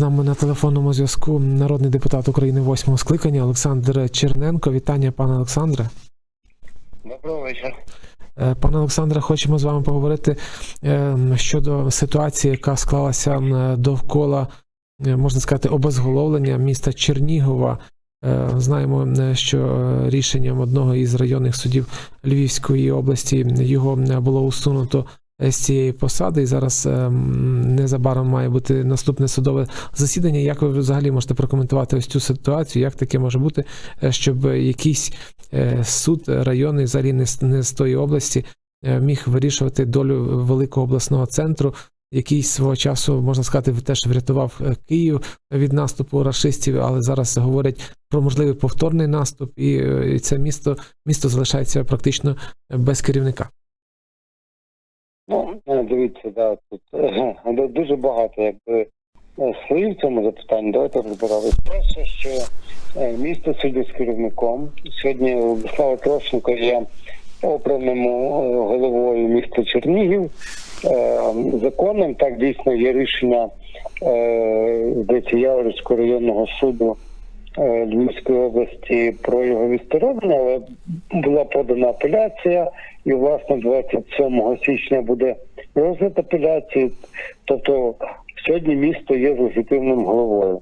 З нами на телефонному зв'язку народний депутат України восьмого скликання Олександр Черненко. Вітання, пане Олександре. Доброго вечора. Е, Пане Олександре, хочемо з вами поговорити е, щодо ситуації, яка склалася довкола, е, можна сказати, обезголовлення міста Чернігова. Знаємо, що рішенням одного із районних судів Львівської області його було усунуто з цієї посади, і зараз е, незабаром має бути наступне судове засідання. Як ви взагалі можете прокоментувати ось цю ситуацію? Як таке може бути, е, щоб якийсь е, суд районний, взагалі не з, не з тої області, е, міг вирішувати долю великого обласного центру, який свого часу, можна сказати, теж врятував е, Київ від наступу рашистів, але зараз говорять про можливий повторний наступ, е, і це місто, місто залишається практично без керівника. Ну, е, дивіться, да, тут е, дуже багато якби е, слів в цьому запитанні. Давайте розбирали. Перше, що місто сьогодні з керівником. Сьогодні Владислава Трошенко є обраним головою міста Чернігів. Законним так дійсно є рішення здається, Яворівського районного суду Львівської області про його відсторонення, але була подана апеляція, і власне 27 січня буде розгляд апеляції. Тобто сьогодні місто є легітимним головою.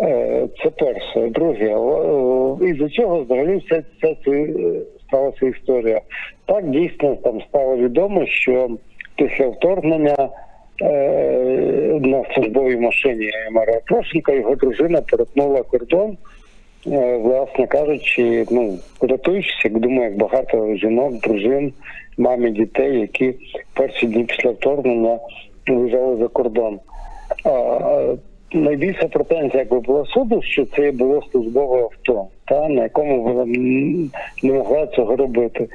Е, Це перше. Друге, і до чого взагалі вся ця ця сталася історія. Так дійсно там стало відомо, що після вторгнення е, на службовій машині Мара Трошенка його дружина перетнула кордон, е, власне кажучи, ну рятуючись, як думаю, як багато жінок, дружин, мамі дітей, які перші дні після вторгнення виїжджали за кордон. Найбільша претензія якби була суду, що це було службове авто, та на якому вона не могла цього робити.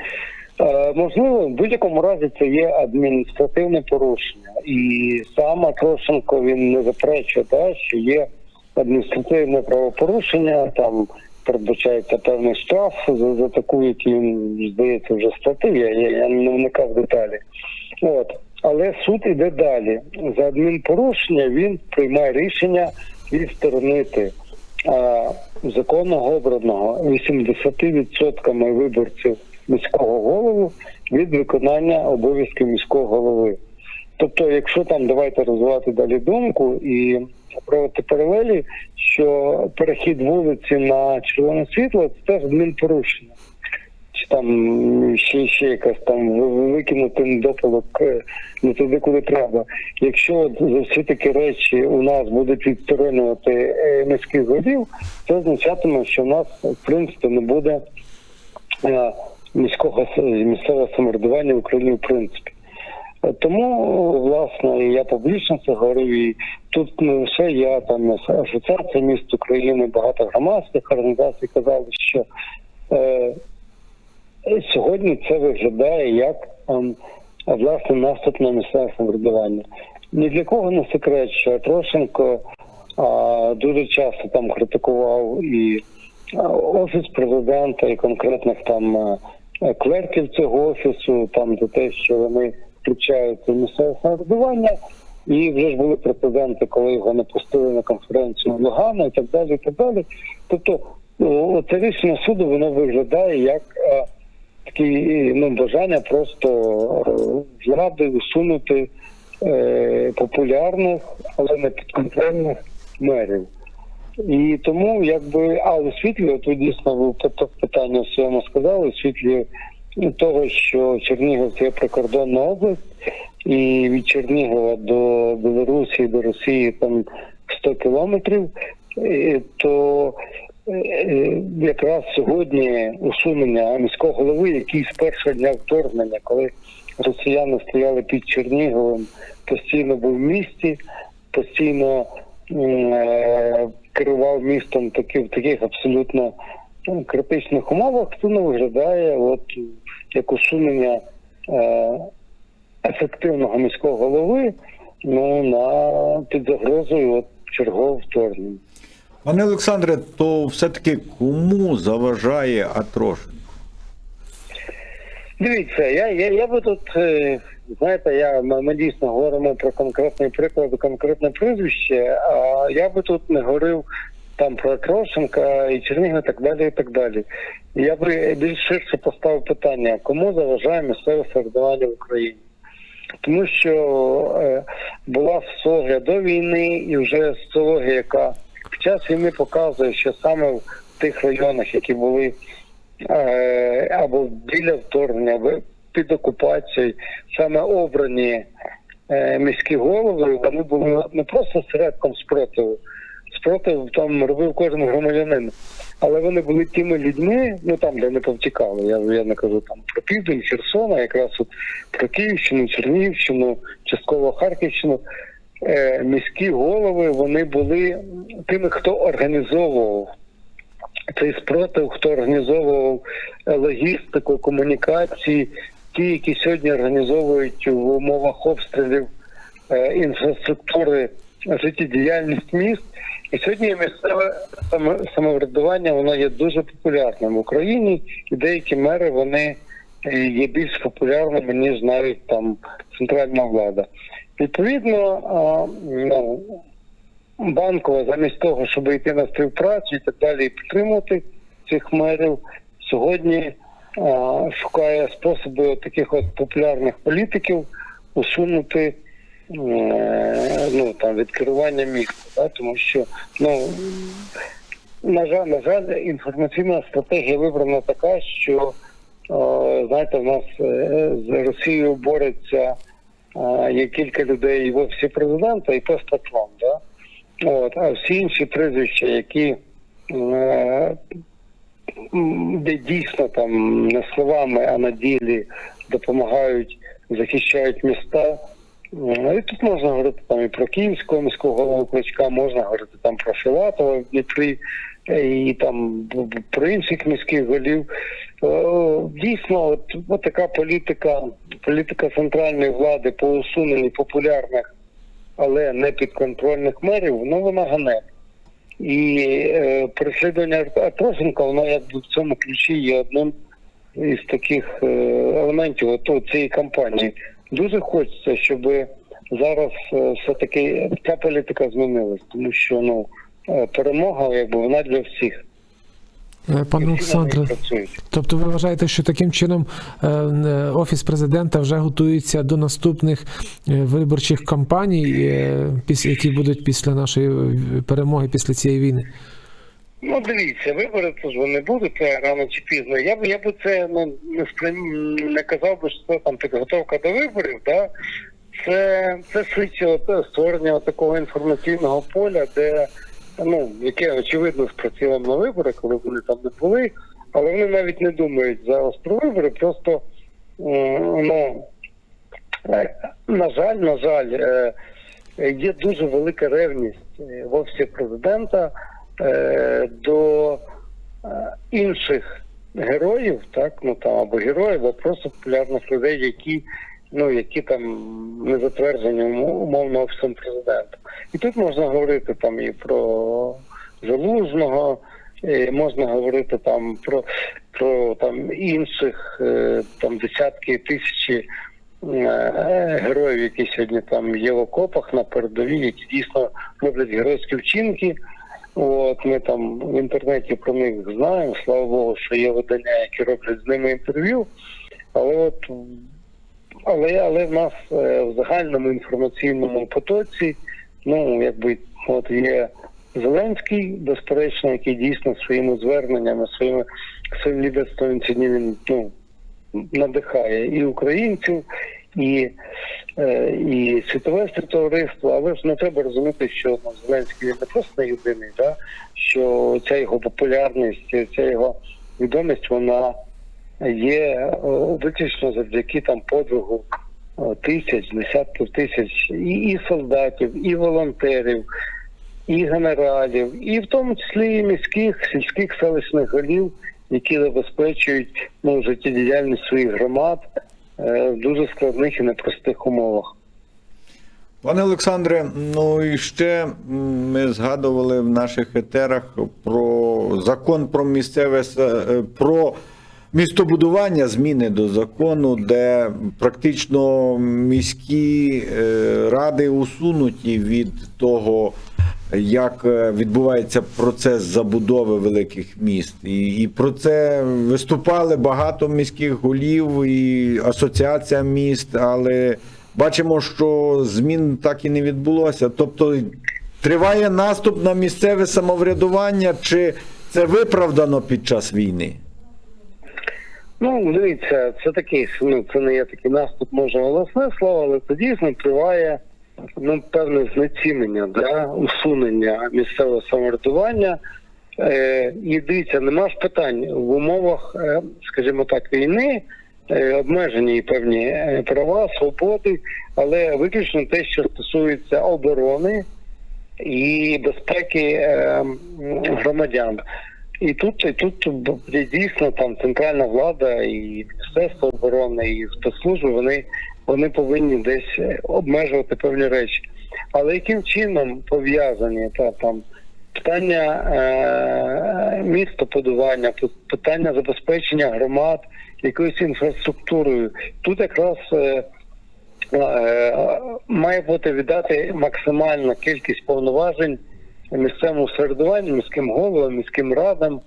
Е, можливо, в будь-якому разі це є адміністративне порушення, і сам Трошенко він не заперечує, та, що є адміністративне правопорушення, там передбачається певний штраф за, за таку, який здається вже статив. Я, я, я не вникав деталі. От. Але суд іде далі. За адмінпорушення він приймає рішення відсторонити а, законного обраного 80% виборців міського голову від виконання обов'язків міського голови. Тобто, якщо там давайте розвивати далі думку і проводити паралелі, що перехід вулиці на червоне світло це теж адмінпорушення. Чи там ще ще якась там викинути недопалок е, не туди, куди треба. Якщо за всі такі речі у нас будуть відсторонювати е, міських голів, це означатиме, що в нас в принципі не буде е, міського місцевого самоврядування в Україні в принципі. Е, Тому, власне, я публічно це говорив, і тут не лише я, там Асоціація міст України, багато громадських організацій казали, що е, сьогодні це виглядає як ем, власне наступ на місцеве самоврядування. Ні для кого не секрет, що Трошенко а, дуже часто там критикував і а, офіс президента, і конкретних там е, е, клерків цього офісу, там за те, що вони включаються в місцеве самоврядування. І вже ж були прецеденти, коли його не пустили на конференцію в Лугану і так далі. і так далі. Тобто, ну, це рішення суду воно виглядає як е, такі ну, бажання просто е, влади усунути е, популярних, але не підконтрольних мерів. І тому, якби, а у світлі, от ви дійсно ви пит- питання своєму сказали, у світлі того, що Чернігів це прикордонна область, і від Чернігова до Білорусі, до Росії там 100 кілометрів, е, то е, якраз сьогодні усунення міського голови, який з першого дня вторгнення, коли росіяни стояли під Черніговом, постійно був в місті, постійно е, керував містом таки, в таких абсолютно ну, критичних умовах, то не виглядає от як усунення е, ефективного міського голови ну, на під загрозою от, чергового вторгнення. Пане Олександре, то все-таки кому заважає Атрошин? Дивіться, я, я, я би тут, е, знаєте, я, ми, ми дійсно говоримо про конкретний приклад, конкретне прізвище, а я би тут не говорив там про Трошенка і Чернігова і так далі, і так далі. Я би більш ширше поставив питання, кому заважає місцеве самоврядування в Україні? Тому що е, була соціологія до війни і вже соціологія, яка в час війни показує, що саме в тих районах, які були е, або біля вторгнення, під окупацією, саме обрані е, міські голови, вони були не просто середком спротиву. Спротив там робив кожен громадянин. Але вони були тими людьми, ну там, де не повтікали. Я, я не кажу там про південь, Херсона, якраз от про Київщину, Чернігівщину, частково Харківщину. Е, міські голови вони були тими, хто організовував цей спротив, хто організовував е, логістику, комунікації, ті, які сьогодні організовують в умовах обстрілів е, інфраструктури життєдіяльність міст. І сьогодні місцеве самоврядування воно є дуже популярним в Україні, і деякі мери вони е, є більш популярними ніж навіть там центральна влада. Відповідно, ну, банкова замість того, щоб йти на співпрацю і так далі, і підтримувати цих мерів, сьогодні шукає способи таких от популярних політиків усунути е, ну там від керування міста, да, тому що ну на жаль, на жаль, інформаційна стратегія вибрана така, що е, знаєте, в нас е, з Росією бореться є кілька людей в офісі президента і постатлон, да? От, а всі інші прізвища, які де дійсно там не словами, а на ділі допомагають, захищають міста. І тут можна говорити там і про Київського міського голову Кличка, можна говорити там про Філатова в Дніпрі, е, і там про інших міських голів. Е, Дійсно, от, от така політика, політика центральної влади по усуненню популярних, але не підконтрольних мерів, ну вона ганебна. І е, переслідування Трошенка, воно якби в цьому ключі є одним із таких е, елементів от, от цієї кампанії. Дуже хочеться, щоб зараз е, все-таки ця політика змінилась, тому що ну е, перемога, якби вона для всіх. Е, Пане Олександре, тобто ви вважаєте, що таким чином е, е, офіс президента вже готується до наступних виборчих кампаній, які будуть після нашої перемоги, після цієї війни? Ну, дивіться, вибори це ж вони будуть це рано чи пізно. Я б я б це ну, не сприйм... не казав би, що це там підготовка до виборів, да? Це, це швидше от, створення от такого інформаційного поля, де ну, яке очевидно спрацювало на вибори, коли вони там не були, але вони навіть не думають зараз про вибори, просто ну, е, на жаль, на жаль, е, є дуже велика ревність е, в офісі президента до інших героїв, так ну там або героїв, або просто популярних людей, які ну які там не затверджені умо- умовно офісом президента. І тут можна говорити там і про Залужного, і можна говорити там про, про там інших е, там десятки тисячі е, героїв, які сьогодні там є в окопах на передовій, які дійсно роблять геройські вчинки. От ми там в інтернеті про них знаємо. Слава Богу, що є видання, які роблять з ними інтерв'ю. Але от але, але в нас е, в загальному інформаційному потоці, ну якби от є Зеленський, безперечно, який дійсно своїми зверненнями, своїми своїм лідерством він ну надихає і українців, і, е, і світове товариство, але ж не треба розуміти, що ну, Зеленський він не просто не єдиний, да? що ця його популярність, ця його відомість, вона є е, виключно завдяки там подвигу е, тисяч, десятків тисяч і, і солдатів, і волонтерів, і генералів, і в тому числі і міських, сільських селищних голів, які забезпечують ну, життєдіяльність своїх громад е, в дуже складних і непростих умовах. Пане Олександре, ну і ще ми згадували в наших етерах про закон про місцеве про містобудування, зміни до закону, де практично міські е, ради усунуті від того, як е, відбувається процес забудови великих міст. І, і про це виступали багато міських голів і асоціація міст, але бачимо, що змін так і не відбулося. Тобто триває наступ на місцеве самоврядування, чи це виправдано під час війни? Ну, дивіться, це такий, ну, це не є такий наступ, може голосне слово, але це дійсно триває ну, певне знецінення, да, усунення місцевого самоврядування. Е, і дивіться, нема ж питань в умовах, е, скажімо так, війни. е, Обмежені певні е, права, свободи, але виключно те, що стосується оборони і безпеки громадян. І тут, і тут дійсно там центральна влада і Міністерство оборони, і спецслужби вони, вони повинні десь е, обмежувати певні речі. Але яким чином пов'язані та там питання е, містобудування, пи- питання забезпечення громад якоюсь інфраструктурою? Тут якраз е, е, має бути віддати максимальна кількість повноважень місцевому середуванню, міським головам, міським радам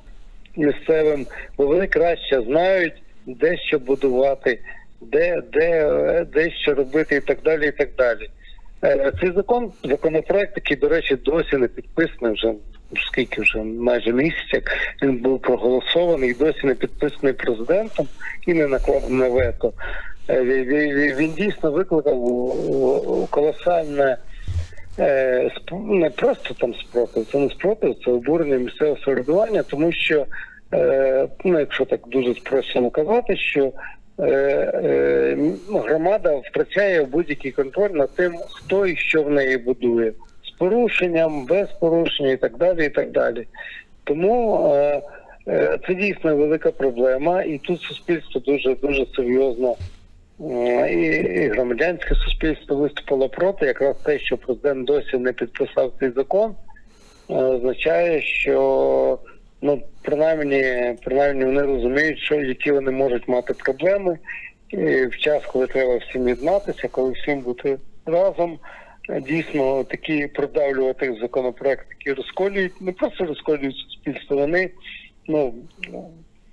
місцевим, бо вони краще знають, де що будувати, де, де, де що робити і так далі. і так далі. Е, Цей закон, законопроект, який, до речі, досі не підписаний вже скільки вже майже місяць, як він був проголосований і досі не підписаний президентом і не накладене вето. Е, Він, дійсно викликав колосальне не просто там спротив, це не спротив, це обурення місцевого самоврядування, тому що, е, ну, якщо так дуже спрощено казати, що е, е, громада втрачає будь-який контроль над тим, хто і що в неї будує. З порушенням, без порушення і так далі. і так далі. Тому е, е, це дійсно велика проблема, і тут суспільство дуже дуже серйозно Е, і, і громадянське суспільство виступило проти. Якраз те, що президент досі не підписав цей закон, е, означає, що ну принаймні, принаймні вони розуміють, що які вони можуть мати проблеми і в час, коли треба всім єднатися, коли всім бути разом. е, Дійсно, такі продавлювати законопроект, які розколюють, не просто розколюють суспільство, вони ну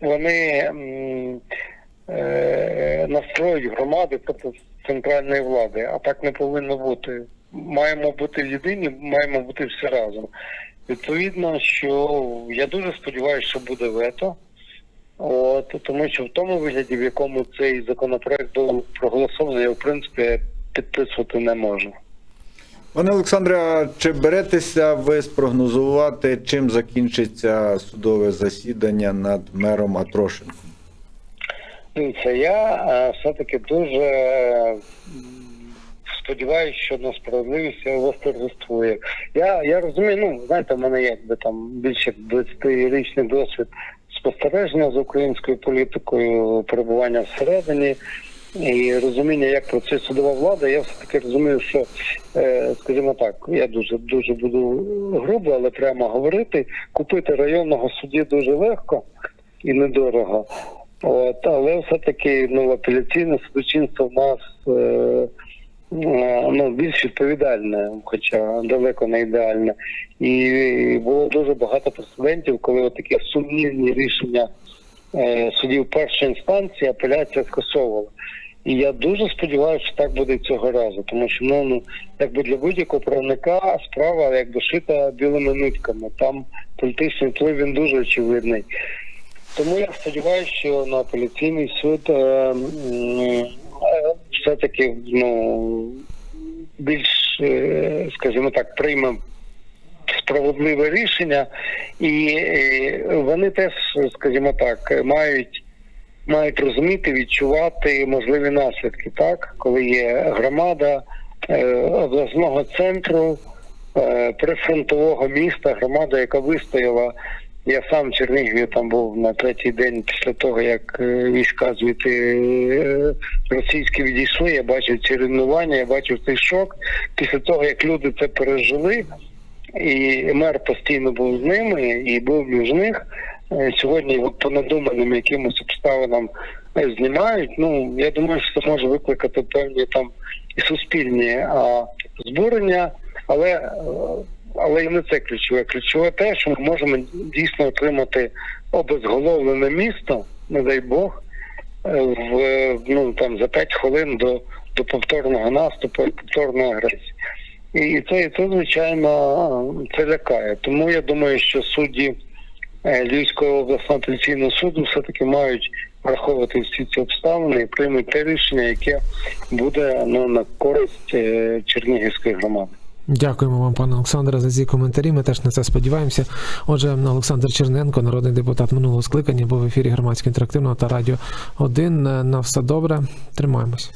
вони е, громади проти центральної влади, а так не повинно бути. Маємо бути єдині, маємо бути всі разом. Відповідно, що я дуже сподіваюся, що буде вето. От, тому що в тому вигляді, в якому цей законопроект був проголосований, я в принципі підписувати не можу. Пане Олександре, чи беретеся ви спрогнозувати, чим закінчиться судове засідання над мером Атрошенком? Дивіться, я е, все-таки дуже е, сподіваюся, що на справедливість восторжествує. Я, я розумію, ну знаєте, в мене якби там більше 20-річний досвід спостереження за українською політикою, перебування всередині. І розуміння, як працює судова влада, я все таки розумію, що е, скажімо так, я дуже дуже буду грубо, але прямо говорити. Купити районного судді дуже легко і недорого. От, але все-таки ну, апеляційне судочинство в нас е, е, ну, більш відповідальне, хоча далеко не ідеальне. І було дуже багато прецедентів, коли от такі сумнівні рішення е, судів першої інстанції апеляція скасовувала. І я дуже сподіваюся, що так буде цього разу, тому що ну, ну якби для будь-якого правника справа якби шита білими нитками. Там політичний вплив він дуже очевидний. Тому я сподіваюся, що на апеляційний суд е, е, все-таки ну, більш, е, скажімо так, прийме справедливе рішення, і е, вони теж, скажімо так, мають. Мають розуміти, відчувати можливі наслідки, так коли є громада е, обласного центру, е, прифронтового міста, громада, яка вистояла я сам в Чернігові там був на третій день після того, як е, війська звідти е, російські відійшли. Я бачив ці руйнування, я бачив цей шок. Після того, як люди це пережили, і мер постійно був з ними і був між них. е, сьогодні по надуманим якимось обставинам знімають. Ну я думаю, що це може викликати певні там і суспільні а, збурення, але але і не це ключове. Ключове те, що ми можемо дійсно отримати обезголовлене місто, не дай Бог, е, в ну там за 5 хвилин до, до повторного наступу повторної агресії. І це, це звичайно це лякає. Тому я думаю, що судді е, Львівського обласного апеляційного суду все-таки мають враховувати всі ці обставини і приймуть те рішення, яке буде ну, на користь е, Чернігівської громади. Дякуємо вам, пане Олександре, за ці коментарі. Ми теж на це сподіваємося. Отже, Олександр Черненко, народний депутат минулого скликання, був в ефірі громадського інтерактивного та радіо 1. На все добре. Тримаємось.